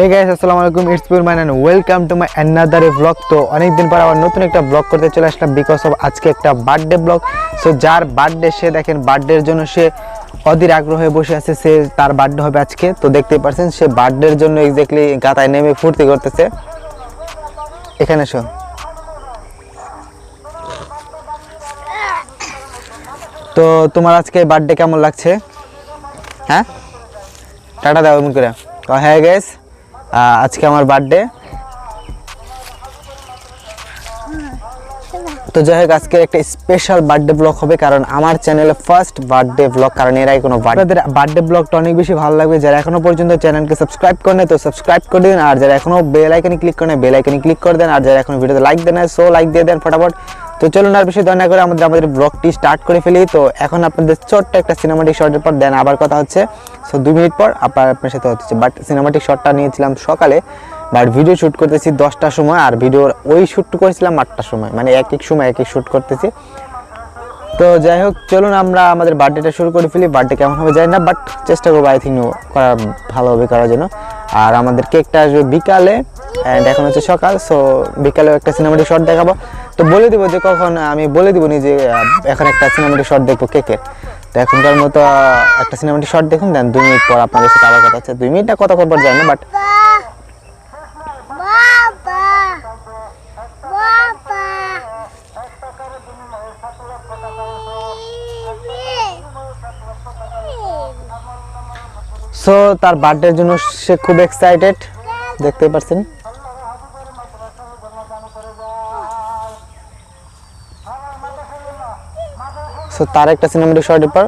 হে guys আসসালামু আলাইকুম it's pure mine and welcome to my another blog তো অনেকদিন পর আবার নতুন একটা ব্লগ করতে চলে আসলাম বিকজ অফ আজকে একটা বার্থডে ব্লগ সো যার বার্থডে সে দেখেন বার্থডের জন্য সে অধীর আগ্রহ বসে আছে, সে তার বার্থডে হবে আজকে। তো দেখতেই পারছেন, সে বার্থডের জন্য এক্স্যাক্টলি গাতায় নেমে ফুর্তি করতেছে। এখানে শো তো তোমার আজকে বার্থডে কেমন লাগছে? হ্যাঁ? টাটা দাও এমন করে। হ্যাঁ গেস আজকে আমার বার্থডে তো যাই হোক আজকে একটা স্পেশাল বার্থডে ব্লগ হবে, কারণ আমার চ্যানেলে ফার্স্ট বার্থডে ব্লগ কারণ এরাই কোনো আপনাদের বার্থডে ব্লগটা অনেক বেশি ভালো লাগবে, যারা এখনও পর্যন্ত চ্যানেলকে সাবস্ক্রাইব করে নেয় তো সাবস্ক্রাইব করে দিন, আর যারা এখনও বেল আইকনে ক্লিক করে বেল আইকনে ক্লিক করে দেন, আর যারা এখনও ভিডিওতে লাইক দেন সো লাইক দিয়ে দেন, ফটাফট। তো চলুন আর বেশি দয়া করে আমাদের আমাদের ব্লগটি স্টার্ট করে ফেলি। তো এখন আপনাদের ছোট্ট একটা সিনেমাটিক শর্টের পর দেন আবার কথা হচ্ছে। সো দুই মিনিট পর আবার আপনার সাথে হচ্ছে। বাট সিনেমাটিক শটটা নিয়েছিলাম সকালে বাট ভিডিও শ্যুট করতেছি দশটার সময়, আর ভিডিওর ওই শ্যুট করেছিলাম আটটার সময়। মানে এক এক সময় এক এক শ্যুট করতেছি। তো যাই হোক, চলুন আমরা আমাদের বার্থডেটা শুরু করে ফেলি। বার্থডে কেমন হবে জানি না বাট চেষ্টা করব আই থিঙ্ক করা ভালো হবে করার জন্য। আর আমাদের কেকটা আসবে বিকালে অ্যান্ড এখন হচ্ছে সকাল। সো বিকালেও একটা সিনেমাটিক শট দেখাবো। তো বলে দিব যে কখন, আমি বলে দিব যে এখন একটা সিনেমাটিক শট দেখব কেকের তো এখনকার মতো একটা সিনেমাটিক শট দেখুন, দেন দুই মিনিট পর আপনাদের সাথে আবার কথা হচ্ছে দুই মিনিটটা কতক্ষণ পর যায় না বাট! সো তার বার্থডের জন্য সে খুব এক্সাইটেড দেখতে পাচ্ছেন সো তার একটা সিনেমাটিক শর্টের পর।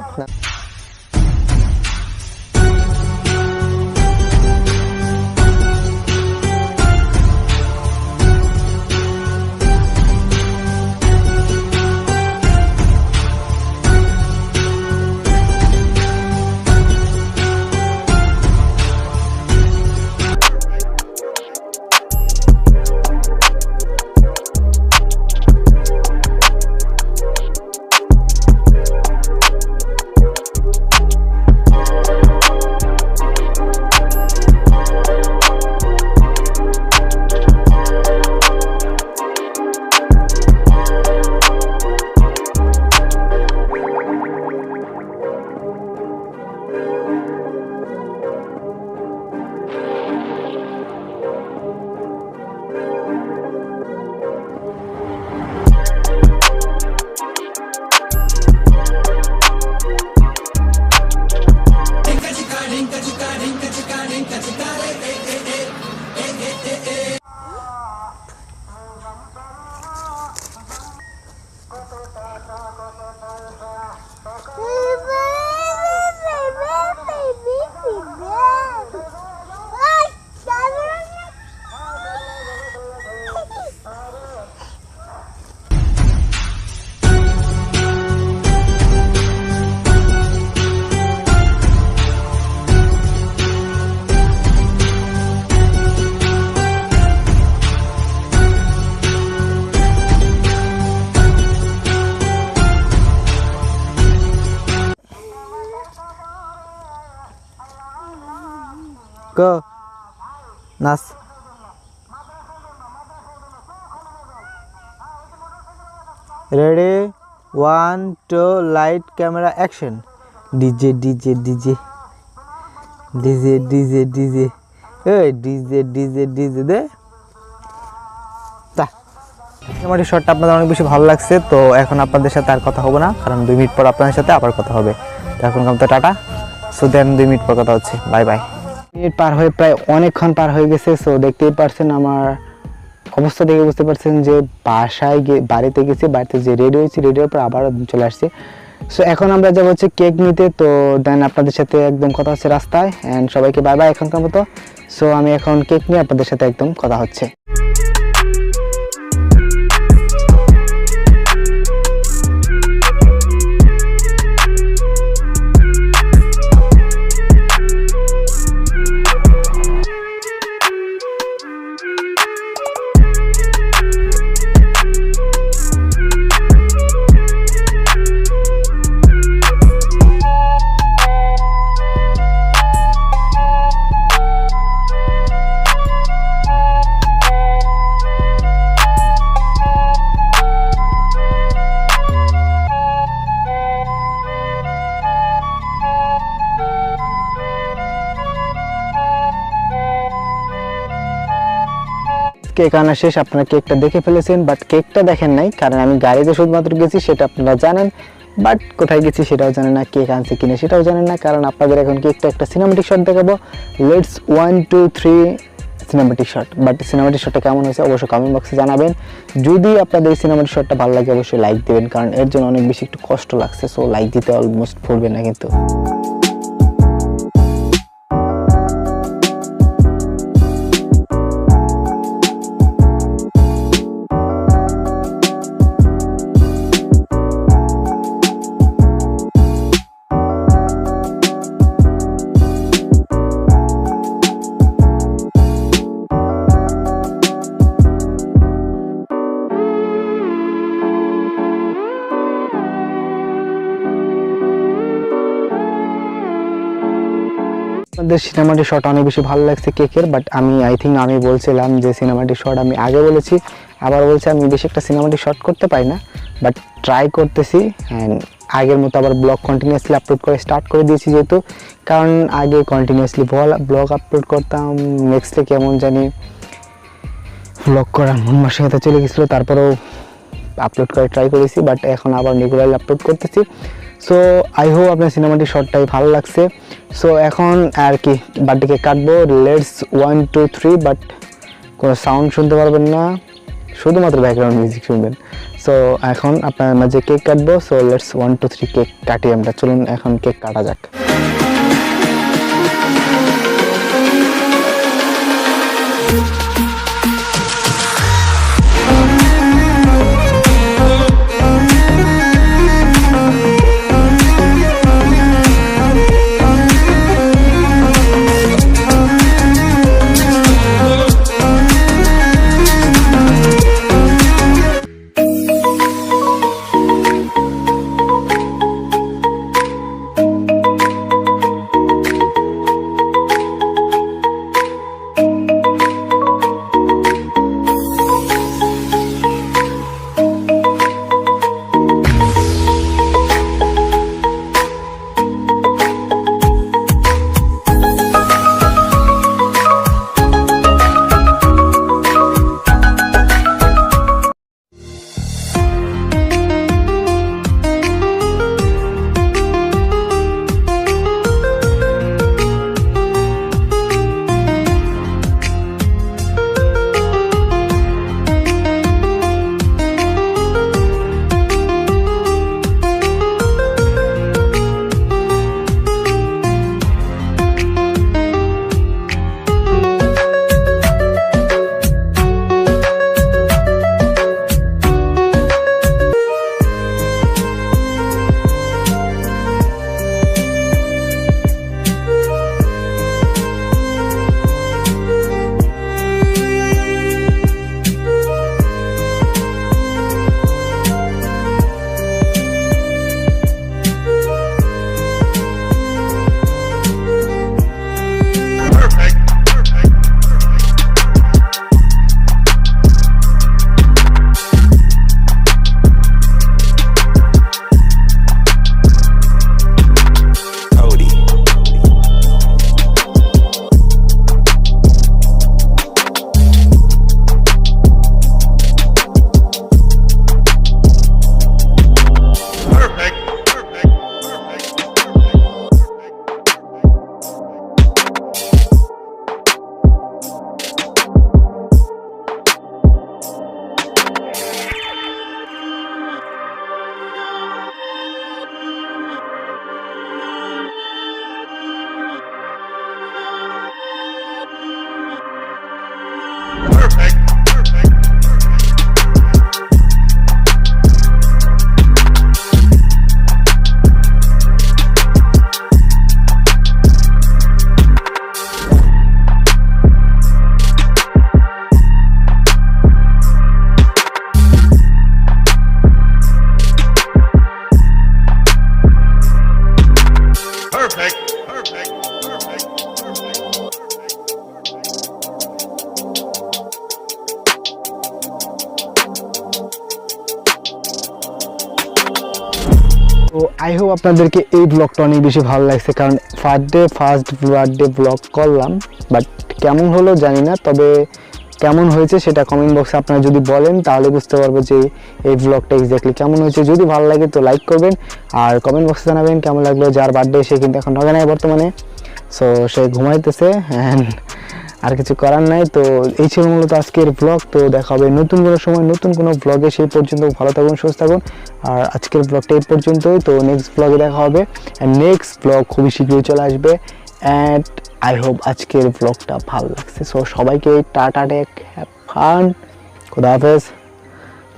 নাচ ready one two light camera action DJ DJ DJ DJ DJ DJ এই ডিজে ডিজে ডিজে দে। মোটামুটি শটটা আপনাদের অনেক বেশি ভালো লাগছে, তো এখন আপনাদের সাথে আর কথা হবে না, কারণ দুই মিনিট পর আপনাদের সাথে আবার কথা হবে। তো এখন তো টাটা। সো দেন দুই মিনিট পর কথা হচ্ছে। Bye bye. মিনিট পার হয়ে প্রায় অনেকক্ষণ পার হয়ে গেছে সো দেখতেই পারছেন আমার অবস্থা দেখে বুঝতে পারছেন যে বাসায় গিয়ে, বাড়িতে গেছি, বাড়িতে যে রেডি হয়েছি রেডিওর পর আবার চলে আসছি। সো এখন আমরা যাব হচ্ছে কেক নিতে, তো দেন আপনাদের সাথে একদম কথা হচ্ছে রাস্তায় অ্যান্ড সবাইকে বাই বাই এখনকার মতো। সো আমি এখন কেক নিয়ে আপনাদের সাথে একদম কথা হচ্ছে। কেক আনা শেষ। আপনারা কেকটা দেখে ফেলেছেন বাট কেকটা দেখেন নাই, কারণ আমি গাড়িতে শুধুমাত্র গেছি, সেটা আপনারা জানেন। বাট কোথায় গেছি সেটাও জানেন না, কেক আনছে কিনে সেটাও জানেন না, কারণ আপনাদের এখন কেকটা একটা সিনেমাটিক শট দেখাবো। Let's one two three cinematic shot but cinematic শটটা কেমন হয়েছে অবশ্যই কমেন্ট বক্সে জানাবেন। যদি আপনাদের এই সিনেমাটিক শটটা ভালো লাগে, অবশ্যই লাইক দেবেন, কারণ এর জন্য অনেক বেশি একটু কষ্ট লাগছে সো লাইক দিতে অলমোস্ট ভুলবেন না কিন্তু। আমাদের সিনেমাটিক শট অনেক বেশি ভালো লাগছে কেকের বাট আমি আই থিঙ্ক আমি বলছিলাম যে সিনেমাটিক শট আমি আগে বলেছি, আবার বলছি আমি বেশি একটা সিনেমাটিক শট করতে পারি না বাট ট্রাই করতেছি অ্যান্ড আগের মতো আবার ব্লগ কন্টিনিউয়াসলি আপলোড করে স্টার্ট করে দিয়েছি যেহেতু, কারণ আগে কন্টিনিউয়াসলি ব্লগ আপলোড করতাম নেক্সটে কেমন জানি ব্লগ করার মন মাসিকতা চলে গেছিল, তারপরেও আপলোড করে ট্রাই করেছি বাট এখন আবার রেগুলারলি আপলোড করতেছি। সো আই হোপ আপনার সিনেমাটি শটটাই ভালো লাগছে। সো এখন আর কি বার্থডেকে কাটবো। Let's one two three but কোনো সাউন্ড শুনতে পারবেন না। শুধুমাত্র ব্যাকগ্রাউন্ড মিউজিক শুনবেন। সো এখন আপনার মাঝে কেক কাটবো। So let's one two three cake কাটি আমরা। চলুন, এখন কেক কাটা যাক। আপনাদেরকে এই ব্লগটা অনেক বেশি ভালো লাগছে, কারণ first day first birthday blog করলাম বাট কেমন হলো জানি না, তবে কেমন হয়েছে সেটা কমেন্ট বক্সে আপনারা যদি বলেন, তাহলে বুঝতে পারব যে এই ব্লগটা এক্স্যাক্টলি কেমন হয়েছে। যদি ভালো লাগে তো লাইক করবেন, আর কমেন্ট বক্সে জানাবেন কেমন লাগল, যার বার্থডে সে কিন্তু এখন নগে নাই বর্তমানে। সো সে ঘুমাইতেছে অ্যান্ড আর কিছু করার নাই, তো এই ছিল মূলত আজকের ব্লগ তো দেখা হবে নতুন কোনো সময়, নতুন কোনো ব্লগে সেই পর্যন্ত ভালো থাকুন, সুস্থ থাকুন। আর আজকের ব্লগটা এই পর্যন্তই, তো নেক্সট ব্লগে দেখা হবে। অ্যান্ড নেক্সট ব্লগ খুবই শীঘ্রই চলে আসবে। অ্যান্ড আই হোপ আজকের ব্লগটা ভালো লাগছে। সো সবাইকে টাটা টেক ফান খুদা হাফেজ।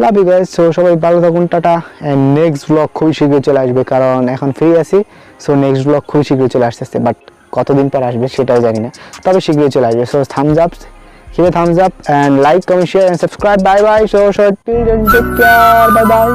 লাভ ইউ গাইজ সো সবাই ভালো থাকুন, টাটা। অ্যান্ড নেক্সট ব্লগ খুবই শীঘ্রই চলে আসবে, কারণ এখন ফ্রি আছি। সো নেক্সট ব্লগ খুবই শীঘ্রই চলে আসতেছে বাট কতদিন পর আসবে সেটাও জানি না। তবে শীঘ্রই চলে আসবে। So thumbs up thumbs up and like comment share and subscribe bye bye so so till then take care bye bye